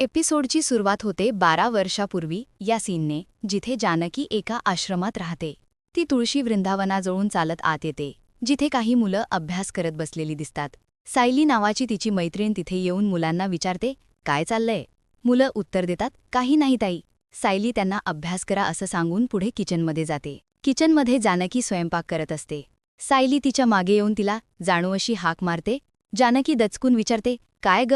एपिसोडची सुरुवात होते बारा वर्षापूर्वी या सीनने जिथे जानकी एका आश्रमात राहते. ती तुळशी वृंदावनाजवळून चालत आत येते जिथे काही मुलं अभ्यास करत बसलेली दिसतात. सायली नावाची तिची मैत्रीण तिथे येऊन मुलांना विचारते काय चाललंय? मुलं उत्तर देतात काही नाही ताई. सायली त्यांना अभ्यास करा असं सांगून पुढे किचनमध्ये जाते. किचनमध्ये जानकी स्वयंपाक करत असते. सायली तिच्यामागे येऊन तिला जाणू अशी हाक मारते. जानकी दचकून विचारते काय ग?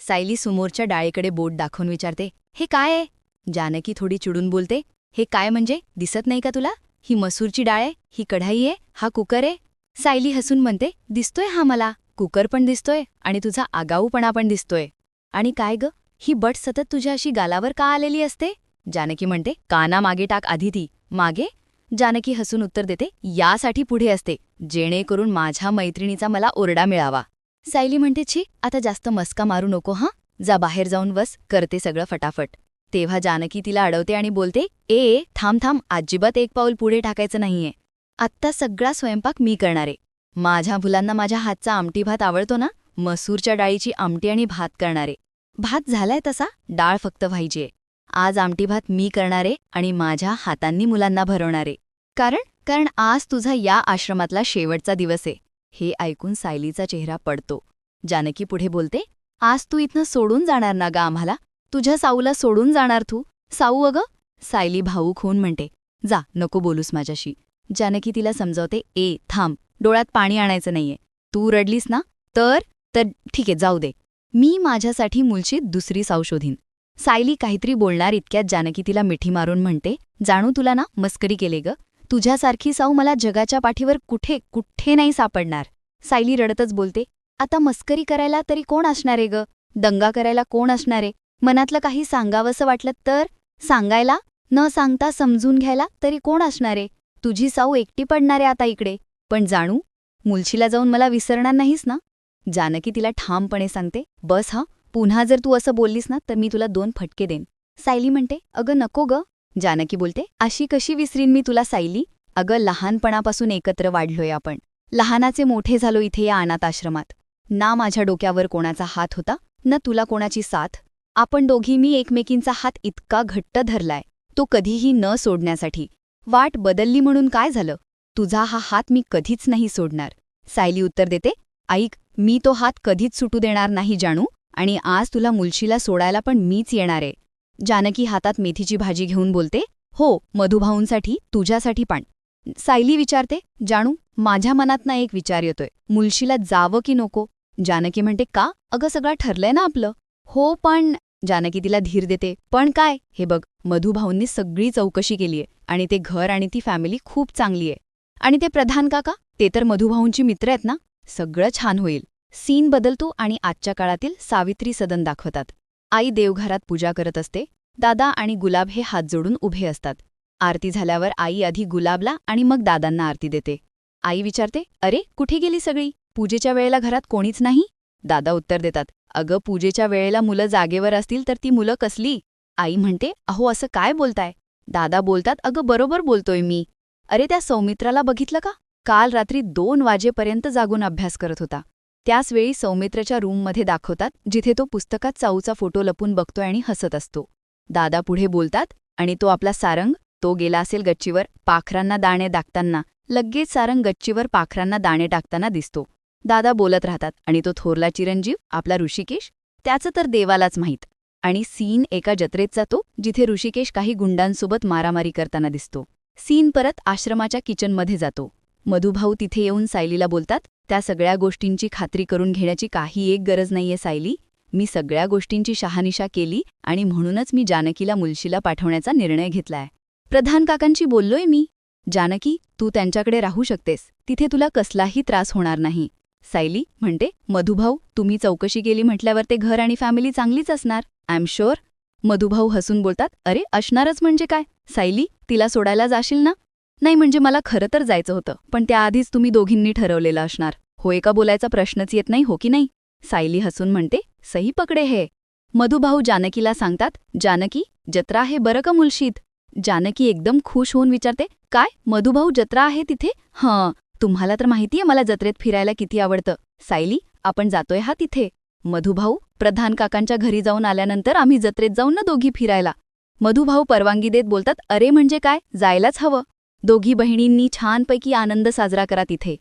सायली समोरच्या डाळीकडे बोट दाखवून विचारते हे काय आहे? जानकी थोडी चिडून बोलते हे काय म्हणजे? दिसत नाही का तुला? ही मसूरची डाळ आहे ही कढाई आहे हा कुकर आहे. सायली हसून म्हणते दिसतोय हा मला. कुकर पण दिसतोय आणि तुझा आगाऊपणा पण दिसतोय. आणि काय ग? ही बट सतत तुझ्या अशी गालावर का आलेली असते? जानकी म्हणते काना मागे टाक आधी ती. मागे? जानकी हसून उत्तर देते यासाठी पुढे असते. जेणेकरून माझ्या मैत्रिणीचा मला ओरडा मिळावा. सायली म्हणते छी आता जास्त मस्का मारू नको हां? जा बाहेर जाऊन बस करते सगळं फटाफट. तेव्हा जानकी तिला अडवते आणि बोलते ए ए थांब थांब अजिबात एक पाऊल पुढे टाकायचं नाहीये. आत्ता सगळा स्वयंपाक मी करणारे माझ्या मुलांना माझ्या हातचा आमटी भात आवडतो ना? मसूरच्या डाळीची आमटी आणि भात करणारे भात झालाय तसा? डाळ फक्त व्हायचीय. आज आमटी भात मी करणारे आणि माझ्या हातांनी मुलांना भरवणारे कारण कारण आज तुझा या आश्रमातला शेवटचा दिवस आहे. हे ऐकून सायलीचा चेहरा पडतो. जानकी पुढे बोलते आज तू इथनं सोडून जाणार ना गा आम्हाला? तुझ्या साऊला सोडून जाणार तू? साऊ अगं? सायली भाऊक होऊन म्हणते जा नको बोलूस माझ्याशी. जानकी तिला समजावते ए थांब डोळ्यात पाणी आणायचं नाहीये. तू रडलीस ना? तर? तर ठीक आहे जाऊ दे. मी माझ्यासाठी मुलची दुसरी साऊ शोधीन. सायली काहीतरी बोलणार इतक्यात जानकी तिला मिठी मारून म्हणते जाणू तुला ना मस्करी केले ग? तुझ्यासारखी साऊ मला जगाच्या पाठीवर कुठे कुठे नाही सापडणार. सायली रडतच बोलते आता मस्करी करायला तरी कोण असणारे ग? दंगा करायला कोण असणारे मनातलं काही सांगावंसं वाटलं तर? सांगायला? न सांगता समजून घ्यायला तरी कोण असणारे तुझी साऊ एकटी पडणारे आता इकडे. पण जाणू मुलशीला जाऊन मला विसरणार नाहीस ना? जानकी तिला ठामपणे सांगते बस हा पुन्हा जर तू असं बोललीस ना तर मी तुला दोन फटके देईन. सायली म्हणते अगं नको ग जानकी बोलते अशी कशी विसरीन मी तुला सायली? अगं लहानपणापासून एकत्र वाढलोय आपण. लहानाचे मोठे झालो इथे या अनाथ आश्रमात. ना माझ्या डोक्यावर कोणाचा हात होता न तुला कोणाची साथ. आपण दोघी मी एकमेकींचा हात इतका घट्ट धरलाय तो कधीही न सोडण्यासाठी. वाट बदलली म्हणून काय झालं? तुझा हा हात मी कधीच नाही सोडणार. सायली उत्तर देते ऐक मी तो हात कधीच सुटू देणार नाही जाणू आणि आज तुला मुलशीला सोडायला पण मीच येणार आहे. जानकी हातात मेथीची भाजी घेऊन बोलते हो मधुभाऊंसाठी तुझ्यासाठी पण. सायली विचारते जाणू माझ्या मनात ना एक विचार येतोय मुलशीला जावं की नको? जानकी म्हणते का? अगं सगळं ठरलंय ना आपलं. हो पण जानकी तिला धीर देते पण काय? हे बघ मधुभाऊंनी सगळी चौकशी केलीये आणि ते घर आणि ती फॅमिली खूप चांगली आहे. आणि ते प्रधान काका? ते तर मधुभाऊंची मित्र आहेत ना? सगळं छान होईल. सीन बदलतो आणि आजच्या काळातील सावित्री सदन दाखवतात. आई देवघरात पूजा करत असते. दादा आणि गुलाब हे हात जोडून उभे असतात. आरती झाल्यावर आई आधी गुलाबला आणि मग दादांना आरती देते. आई विचारते अरे कुठे गेली सगळी? पूजेच्या वेळेला घरात कोणीच नाही? दादा उत्तर देतात अगं पूजेच्या वेळेला मुलं जागेवर असतील तर ती मुलं कसली? आई म्हणते अहो असं काय बोलताय? दादा बोलतात अगं बरोबर बोलतोय मी. अरे त्या सौमित्राला बघितलं का? काल रात्री दोन वाजेपर्यंत जागून अभ्यास करत होता. त्याचवेळी सौमित्रच्या रूममध्ये दाखवतात जिथे तो पुस्तकात चाऊचा फोटो लपून बघतोय आणि हसत असतो. दादा पुढे बोलतात आणि तो आपला सारंग तो गेला असेल गच्चीवर पाखरांना दाणे दाखताना लगेच सारंग गच्चीवर पाखरांना दाणे टाकताना दिसतो. दादा बोलत राहतात आणि तो थोरला चिरंजीव आपला ऋषिकेश? त्याचं तर देवालाच माहीत. आणि सीन एका जत्रेत जातो जिथे ऋषिकेश काही गुंडांसोबत मारामारी करताना दिसतो. सीन परत आश्रमाच्या किचनमध्ये जातो. मधुभाऊ तिथे येऊन सायलीला बोलतात त्या सगळ्या गोष्टींची खात्री करून घेण्याची काही एक गरज नाहीये सायली. मी सगळ्या गोष्टींची शहानिशा केली आणि म्हणूनच मी जानकीला मुलशीला पाठवण्याचा निर्णय घेतलाय. प्रधान काकांची बोललोय मी. जानकी तू त्यांच्याकडे राहू शकतेस. तिथे तुला कसलाही त्रास होणार नाही. सायली म्हणते मधुभाऊ तुम्ही चौकशी केली म्हटल्यावर ते घर आणि फॅमिली चांगलीच असणार. I am sure. मधुभाऊ हसून बोलतात अरे असणारच म्हणजे काय? सायली तिला सोडायला जाशील ना? नाही म्हणजे मला खरं तर जायचं होतं पण त्याआधीच तुम्ही दोघींनी ठरवलेलं असणार. होय का बोलायचा प्रश्नच येत नाही हो की नाही? सायली हसून म्हणते सही पकडे हे. मधुभाऊ जानकीला सांगतात जानकी जत्रा आहे बरं का मुलशीत? जानकी एकदम खुश होऊन विचारते काय मधुभाऊ जत्रा आहे तिथे? हं तुम्हाला तर माहितीये मला जत्रेत फिरायला किती आवडतं. सायली आपण जातोय हा तिथे. मधुभाऊ प्रधान काकांच्या घरी जाऊन आल्यानंतर आम्ही जत्रेत जाऊन ना दोघी फिरायला. मधुभाऊ परवानगी देत बोलतात अरे म्हणजे काय जायलाच हवं. दोघी बहिणींनी छानपैकी आनंद साजरा करा तिथे.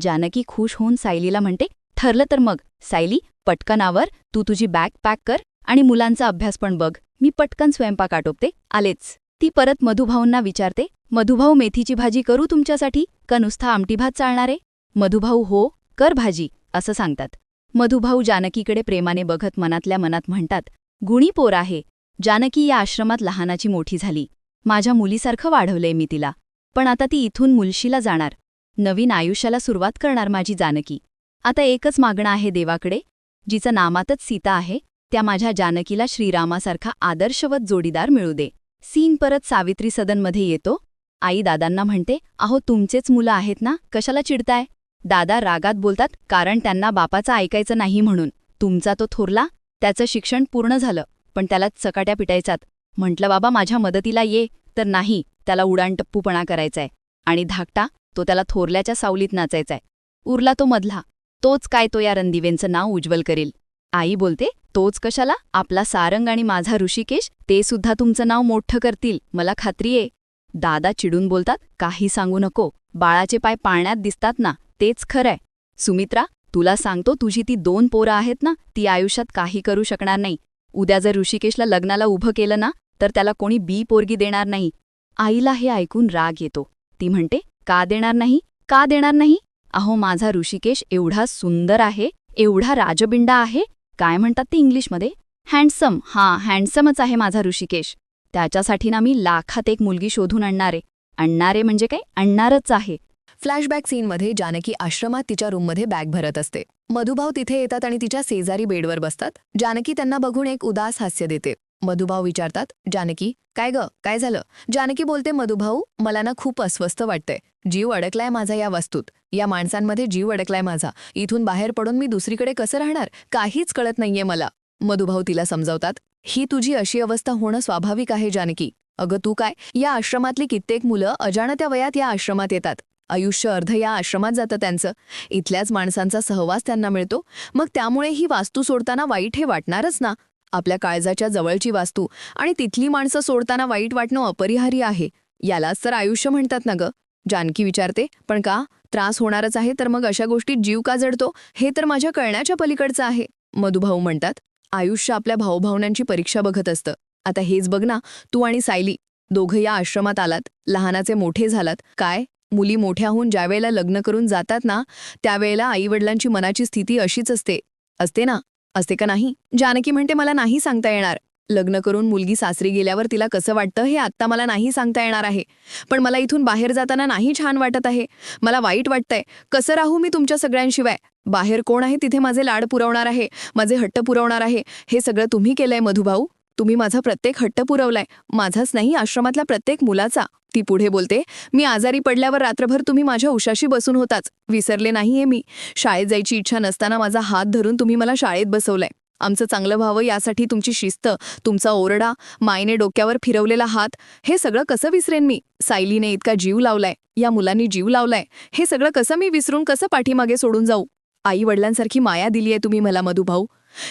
जानकी खुश होऊन सायलीला म्हणते ठरलं तर मग सायली पटकन आवर तू तुझी बॅग पॅक कर आणि मुलांचा अभ्यास पण बघ. मी पटकन स्वयंपाक आटोपते आलेच. ती परत मधुभाऊंना विचारते मधुभाऊ मेथीची भाजी करू तुमच्यासाठी? का नुसता आमटी भात चालणारे मधुभाऊ हो कर भाजी असं सांगतात. मधुभाऊ जानकीकडे प्रेमाने बघत मनातल्या मनात म्हणतात गुणी पोर आहे. जानकी या आश्रमात लहानाची मोठी झाली. माझ्या मुलीसारखं वाढवलंय मी तिला. पण आता ती इथून मुलशीला जाणार. नवीन आयुष्याला सुरुवात करणार माझी जानकी. आता एकच मागणं आहे देवाकडे जिचं नामातच सीता आहे त्या माझ्या जानकीला श्रीरामासारखा आदर्शवत जोडीदार मिळू दे. सीन परत सावित्री सदनमध्ये येतो. आई दादांना म्हणते अहो तुमचेच मुलं आहेत ना कशाला चिडताय? दादा रागात बोलतात कारण त्यांना बापाचं ऐकायचं नाही म्हणून. तुमचा तो थोरला त्याचं शिक्षण पूर्ण झालं पण त्याला चकाट्या पिटायचात. म्हटलं बाबा माझ्या मदतीला ये तर नाही त्याला उडाणटप्पूपणा करायचाय. आणि धाकटा तो त्याला थोरल्याच्या सावलीत नाचायचाय. उरला तो मधला. तोच काय तो या रणदिवेंचं नाव उज्ज्वल करील. आई बोलते तोच कशाला? आपला सारंग आणि माझा ऋषिकेश ते सुद्धा तुमचं नाव मोठं करतील. मला खात्री आहे. दादा चिडून बोलतात काही सांगू नको. बाळाचे पाय पाळण्यात दिसतात ना. तेच खरंय. सुमित्रा तुला सांगतो तुझी ती दोन पोरं आहेत ना ती आयुष्यात काही करू शकणार नाही. उद्या जर ऋषिकेशला लग्नाला उभं केलं ना तर त्याला कोणी बी पोरगी देणार नाही. आईला हे ऐकून राग येतो. ती म्हणते का देणार नाही? का देणार नाही? अहो माझा ऋषिकेश एवढा सुंदर आहे एवढा राजबिंडा आहे काय म्हणतात ते इंग्लिशमध्ये? हँडसम हां हँडसमच आहे माझा ऋषिकेश. त्याच्यासाठी ना मी लाखात एक मुलगी शोधून आणणारे. आणणारे म्हणजे काय? आणणारच आहे. फ्लॅशबॅक सीनमध्ये जानकी आश्रमात तिच्या रूममध्ये बॅग भरत असते. मधुभाऊ तिथे येतात आणि तिच्या शेजारी बेडवर बसतात. जानकी त्यांना बघून एक उदास हास्य देते. मधुभाऊ विचारतात जानकी काय ग? काय झालं? जानकी बोलते मधुभाऊ मला ना खूप अस्वस्थ वाटतंय. जीव अडकलाय माझा या वस्तूत. या माणसांमध्ये जीव अडकलाय माझा. इथून बाहेर पडून मी दुसरीकडे कसं राहणार? काहीच कळत नाहीये मला. मधुभाऊ तिला समजावतात ही तुझी अशी अवस्था होणं स्वाभाविक आहे जानकी. अगं तू काय? या आश्रमातली कित्येक मुलं अजाणत्या वयात या आश्रमात येतात. आयुष्य अर्ध या आश्रमात जातं त्यांचं. इथल्याच माणसांचा सहवास त्यांना मिळतो. मग त्यामुळे ही वास्तू सोडताना वाईट हे वाटणारच ना? आपल्या काळजाच्या जवळची वास्तू. आणि तिथली माणसं सोडताना वाईट वाटणं अपरिहार्य आहे. यालाच तर आयुष्य म्हणतात ना ग. जानकी विचारते पण का? त्रास होणारच आहे तर मग अशा गोष्टीत जीव का जडतो? हे तर माझ्या कळण्याच्या पलीकडचं आहे. मधुभाऊ म्हणतात आयुष्य आपल्या भाऊभावनांची परीक्षा बघत असतं. आता हेच बघ ना तू आणि सायली. दोघं या आश्रमात आलात. लहानाचे मोठे झालात. काय? मुली मोठ्या होऊन ज्यावेळेला लग्न करून जातात ना त्यावेळेला आईवडिलांची मनाची स्थिती अशीच असते. असते ना? असते का नाही? जानकी म्हणते मला नाही सांगता येणार. लग्न करून मुलगी सासरी गेल्यावर तिला कसं वाटतं हे आत्ता मला नाही सांगता येणार आहे. पण मला इथून बाहेर जाताना नाही छान वाटत आहे. मला वाईट वाटतंय. कसं राहू मी तुमच्या सगळ्यांशिवाय? बाहेर कोण आहे तिथे माझे लाड पुरवणार आहे? माझे हट्ट पुरवणार आहे? हे सगळं तुम्ही केलंय मधुभाऊ? तुम्ही माझा प्रत्येक हट्ट पुरवलाय. माझाच नाही आश्रमातल्या प्रत्येक मुलाचा. ती पुढे बोलते मी आजारी पडल्यावर रात्रभर तुम्ही माझ्या उशाशी बसून होताच विसरले नाहीये मी. शाळेत जायची इच्छा नसताना माझा हात धरून तुम्ही मला शाळेत बसवलाय. आमचं चांगलं व्हावं यासाठी तुमची शिस्त तुमचा ओरडा मायने डोक्यावर फिरवलेला हात हे सगळं कसं विसरेन मी? सायलीने इतका जीव लावलाय. या मुलांनी जीव लावलाय. हे सगळं कसं मी विसरून कसं पाठीमागे सोडून जाऊ? आई वडिलांसारखी माया दिलीये तुम्ही मला मधुभाऊ.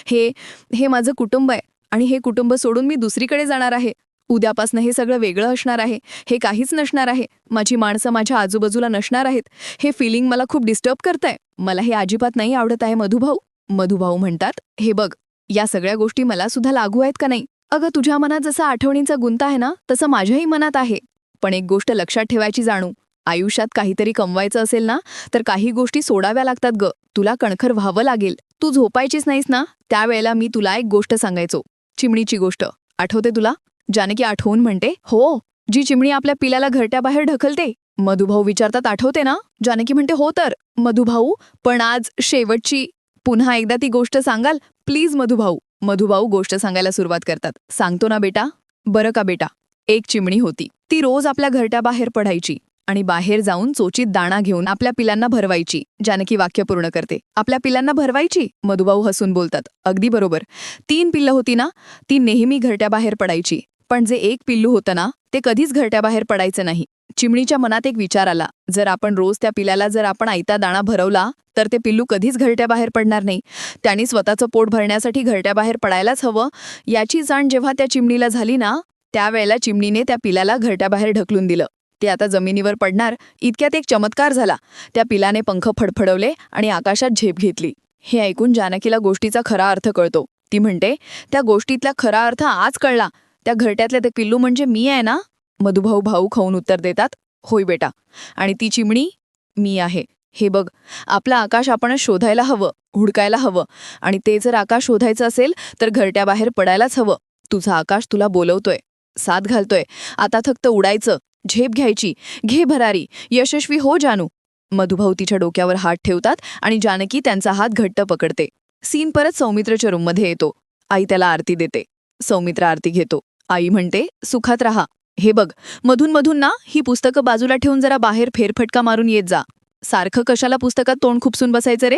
हे हे माझं कुटुंब आहे. आणि हे कुटुंब सोडून मी दुसरीकडे जाणार आहे. उद्यापासनं हे सगळं वेगळं असणार आहे. हे काहीच नसणार आहे. माझी माणसं माझ्या आजूबाजूला नसणार आहेत. हे फिलिंग मला खूप डिस्टर्ब करतंय. मला हे अजिबात नाही आवडत आहे मधुभाऊ. मधुभाऊ म्हणतात हे बघ या सगळ्या गोष्टी मला सुद्धा लागू आहेत का नाही? अगं तुझ्या मनात जसा आठवणींचा गुंता आहे ना तसं माझ्याही मनात आहे. पण एक गोष्ट लक्षात ठेवायची जाणू. आयुष्यात काहीतरी कमवायचं असेल ना तर काही गोष्टी सोडाव्या लागतात ग. तुला कणखर व्हावं लागेल. तू झोपायचीच नाहीस ना? त्यावेळेला मी तुला एक गोष्ट सांगायचो. चिमणीची गोष्ट. आठवते तुला? जानकी आठवून म्हणते हो जी चिमणी आपल्या पिलाला घरट्याबाहेर ढकलते. मधुभाऊ विचारतात आठवते ना? जानकी म्हणते हो तर. मधुभाऊ पण आज शेवटची पुन्हा एकदा ती गोष्ट सांगाल प्लीज मधुभाऊ. मधुभाऊ गोष्ट सांगायला सुरुवात करतात. सांगतो ना बेटा. बरं का बेटा. एक चिमणी होती. ती रोज आपल्या घरट्याबाहेर पडायची. आणि बाहेर जाऊन चोचीत दाणा घेऊन आपल्या पिलांना भरवायची जानकी वाक्य पूर्ण करते. आपल्या पिलांना भरवायची? मधुभाऊ हसून बोलतात. अगदी बरोबर. तीन पिल्लं होती ना? ती नेहमी घरट्याबाहेर पडायची. पण जे एक पिल्लू होतं ना? ते कधीच घरट्याबाहेर पडायचं नाही. चिमणीच्या मनात एक विचार आला. जर आपण रोज त्या पिल्याला जर आपण आयता दाणा भरवला तर ते पिल्लू कधीच घरट्याबाहेर पडणार नाही. त्यांनी स्वतःचं पोट भरण्यासाठी घरट्याबाहेर पडायलाच हवं. याची जाण जेव्हा त्या चिमणीला झाली ना? त्यावेळेला चिमणीने त्या पिल्याला घरट्याबाहेर ढकलून दिलं. ते आता जमिनीवर पडणार इतक्यात एक चमत्कार झाला. त्या पिलाने पंख फडफडवले आणि आकाशात झेप घेतली. हे ऐकून जानकीला गोष्टीचा खरा अर्थ कळतो. ती म्हणते त्या गोष्टीतला खरा अर्थ आज कळला. त्या घरट्यातले ते पिल्लू म्हणजे मी आहे ना? मधुभाऊ भाऊ खाऊन उत्तर देतात होय बेटा. आणि ती चिमणी मी आहे. हे बघ आपलं आकाश आपण शोधायला हवं हुडकायला हवं. आणि ते जर आकाश शोधायचं असेल तर घरट्याबाहेर पडायलाच हवं. तुझं आकाश तुला बोलवतोय साथ घालतोय. आता फक्त उडायचं. झेप घ्यायची. घे भरारी. यशस्वी हो जानू. मधुभाऊ तिच्या डोक्यावर हात ठेवतात आणि जानकी त्यांचा हात घट्ट पकडते. सीन परत सौमित्रच्या रूममध्ये येतो. आई त्याला आरती देते. सौमित्र आरती घेतो. आई म्हणते सुखात राहा. हे बघ मधून मधून ना ही पुस्तकं बाजूला ठेवून जरा बाहेर फेरफटका मारून येत जा. सारखं कशाला पुस्तकात तोंड खुपसून बसायचं रे?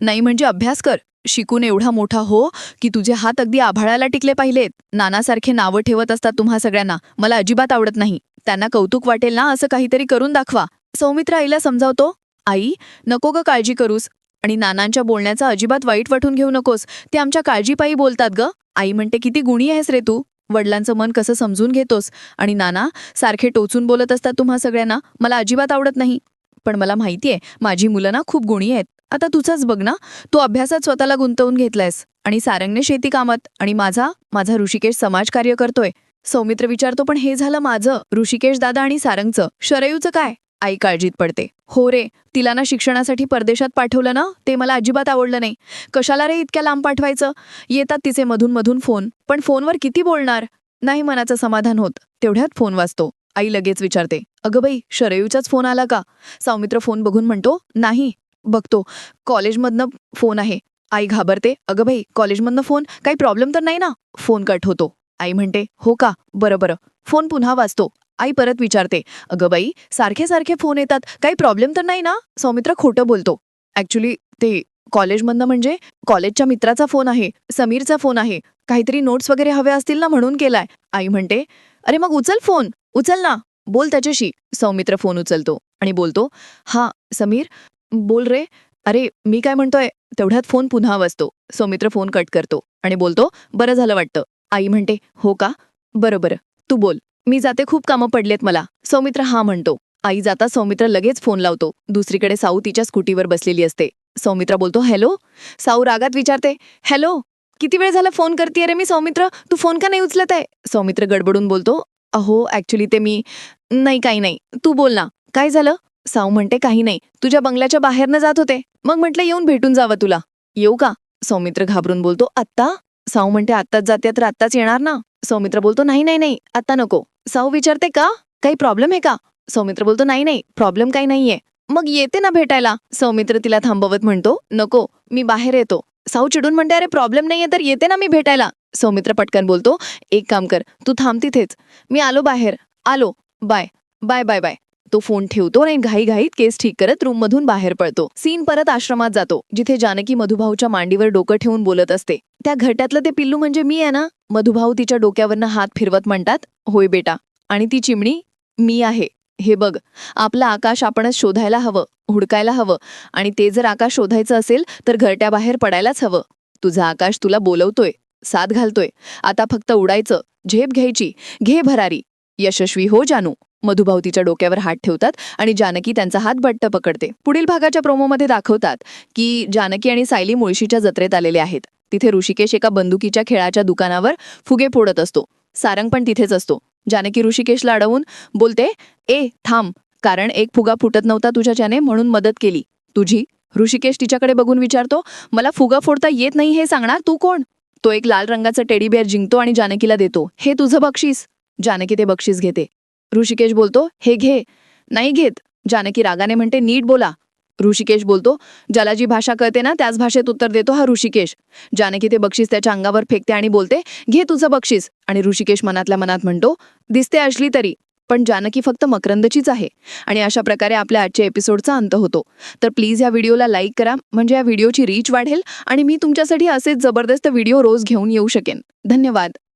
नाही म्हणजे अभ्यास कर. शिकून एवढा मोठा हो की तुझे हात अगदी आभाळाला टिकले पाहिलेत. नानासारखे नावं ठेवत असतात तुम्हा सगळ्यांना. मला अजिबात आवडत नाही. त्यांना कौतुक वाटेल ना असं काहीतरी करून दाखवा. सौमित्र आईला समजावतो आई नको ग काळजी करूस. आणि नानांच्या बोलण्याचा अजिबात वाईट वाटून घेऊ नकोस. ते आमच्या काळजीपायी बोलतात ग. आई म्हणते किती गुणी आहेस रे तू. वडिलांचं मन कसं समजून घेतोस. आणि नाना सारखे टोचून बोलत असतात तुम्हा सगळ्यांना. मला अजिबात आवडत नाही. पण मला माहितीये माझी मुलं ना खूप गुणी आहेत. आता तुझंच बघ ना. तू अभ्यासात स्वतःला गुंतवून घेतलायस. आणि सारंगने शेती कामात. आणि माझा माझा ऋषिकेश समाजकार्य करतोय. सौमित्र विचारतो पण हे झालं माझं? ऋषिकेश दादा आणि सारंगचं? शरयूचं काय? आई काळजीत पडते. हो रे तिला ना शिक्षणासाठी परदेशात पाठवलं ना? ते मला अजिबात आवडलं नाही. कशाला रे इतक्या लांब पाठवायचं? येतात तिचे मधून मधून फोन. पण फोनवर किती बोलणार? नाही मनाचं समाधान होत. तेवढ्यात फोन वाजतो. आई लगेच विचारते. अगं बाई शरयूचाच फोन आला का? सौमित्र फोन बघून म्हणतो नाही. बघतो. कॉलेजमधनं फोन आहे. आई घाबरते. अगं बाई कॉलेजमधनं फोन? काही प्रॉब्लेम तर नाही ना? फोन कट होतो. आई म्हणते हो का? बरं बरं. फोन पुन्हा वाजतो. आई परत विचारते अगं बाई सारखे सारखे फोन येतात. काही प्रॉब्लेम तर नाही ना? सौमित्र खोटं बोलतो. ॲक्च्युली ते कॉलेजमधनं म्हणजे कॉलेजच्या मित्राचा फोन आहे समीरचा फोन आहे. काहीतरी नोट्स वगैरे हवे असतील ना म्हणून केलाय. आई म्हणते अरे मग उचल फोन. उचल ना. बोल त्याच्याशी. सौमित्र फोन उचलतो आणि बोलतो हा समीर बोल रे. अरे मी काय म्हणतोय? तेवढ्यात फोन पुन्हा वाजतो. सौमित्र फोन कट करतो आणि बोलतो बरं झालं वाटतं. आई म्हणते हो का? बरं बरं. तू बोल. मी जाते खूप कामं पडलेत मला. सौमित्र हा म्हणतो. आई जाता सौमित्र लगेच फोन लावतो. दुसरीकडे साऊ तिच्या स्कूटीवर बसलेली असते. सौमित्र बोलतो हॅलो? साऊ रागात विचारते हॅलो? किती वेळ झाला फोन करते रे मी सौमित्र? तू फोन का नाही उचलत आहे सौमित्र गडबडून बोलतो अहो ॲक्च्युली ते मी नाही काही नाही. तू बोल ना. काय झालं? साऊ म्हणते काही नाही. तुझ्या बंगल्याच्या बाहेरनं जात होते. मग म्हटलं येऊन भेटून जावं तुला. येऊ का? सौमित्र घाबरून बोलतो आत्ता? साऊ म्हणते आत्ताच जाते तर आत्ताच येणार ना? सौमित्र बोलतो नाही नाही नाही आता नको. साऊ विचारते का? काही प्रॉब्लेम आहे का? सौमित्र बोलतो नाही नाही प्रॉब्लेम काही नाहीये. मग येते ना भेटायला. सौमित्र तिला थांबवत म्हणतो नको मी बाहेर येतो. साऊ चिडून म्हणते अरे प्रॉब्लेम नाहीये तर येते ना मी भेटायला. सौमित्र पटकन बोलतो एक काम कर तू थांब तिथेच. मी आलो बाहेर. आलो. बाय. Bye bye bye. तो फोन ठेवतो आणि घाईघाईत केस ठीक करत रूममधून बाहेर पडतो. सीन परत आश्रमात जातो जिथे जानकी मधुभाऊच्या मांडीवर डोकं ठेवून बोलत असते. त्या घरट्यातलं ते पिल्लू म्हणजे मी आहे ना? मधुभाऊ तिच्या डोक्यावरनं हात फिरवत म्हणतात होय बेटा. आणि ती चिमणी मी आहे. हे बघ आपलं आकाश आपणच शोधायला हवं हुडकायला हवं. आणि ते जर आकाश शोधायचं असेल तर घरट्याबाहेर पडायलाच हवं. तुझं आकाश तुला बोलवतोय साथ घालतोय. आता फक्त उडायचं झेप घ्यायची. घे भरारी. यशस्वी हो जानू. मधुभाऊ तिच्या डोक्यावर हात ठेवतात आणि जानकी त्यांचा हात बट्ट पकडते. पुढील भागाच्या प्रोमोमध्ये दाखवतात की जानकी आणि सायली मुळशीच्या जत्रेत आलेले आहेत. तिथे ऋषिकेश एका बंदुकीच्या खेळाच्या दुकानावर फुगे फोडत असतो. सारंग पण तिथेच असतो. जानकी ऋषिकेशला अडवून बोलते ए थांब. कारण एक फुगा फुटत नव्हता तुझ्याच्याने म्हणून मदत केली. तुझी? ऋषिकेश तिच्याकडे बघून विचारतो मला फुगा फोडता येत नाही हे सांगणार तू कोण? तो एक लाल रंगाचं टेडी बेअर जिंकतो आणि जानकीला देतो हे तुझं बक्षीस. जानकी ते बक्षीस घेते. ऋषिकेश बोलतो हे घे. नाही घेत. जानकी रागाने म्हणते नीट बोला. ऋषिकेश बोलतो ज्याला जी भाषा कळते ना त्याच भाषेत उत्तर देतो हा ऋषिकेश. जानकी ते बक्षीस त्याच्या अंगावर फेकते आणि बोलते घे तुझं बक्षीस. आणि ऋषिकेश मनातल्या मनात म्हणतो दिसते असली तरी. पण जानकी फक्त मकरंदचीच आहे. आणि अशा प्रकारे आपल्या आजच्या एपिसोडचा अंत होतो. तर प्लीज या व्हिडिओला लाईक करा म्हणजे या व्हिडिओची रीच वाढेल आणि मी तुमच्यासाठी असेच जबरदस्त व्हिडिओ रोज घेऊन येऊ शकेन. धन्यवाद.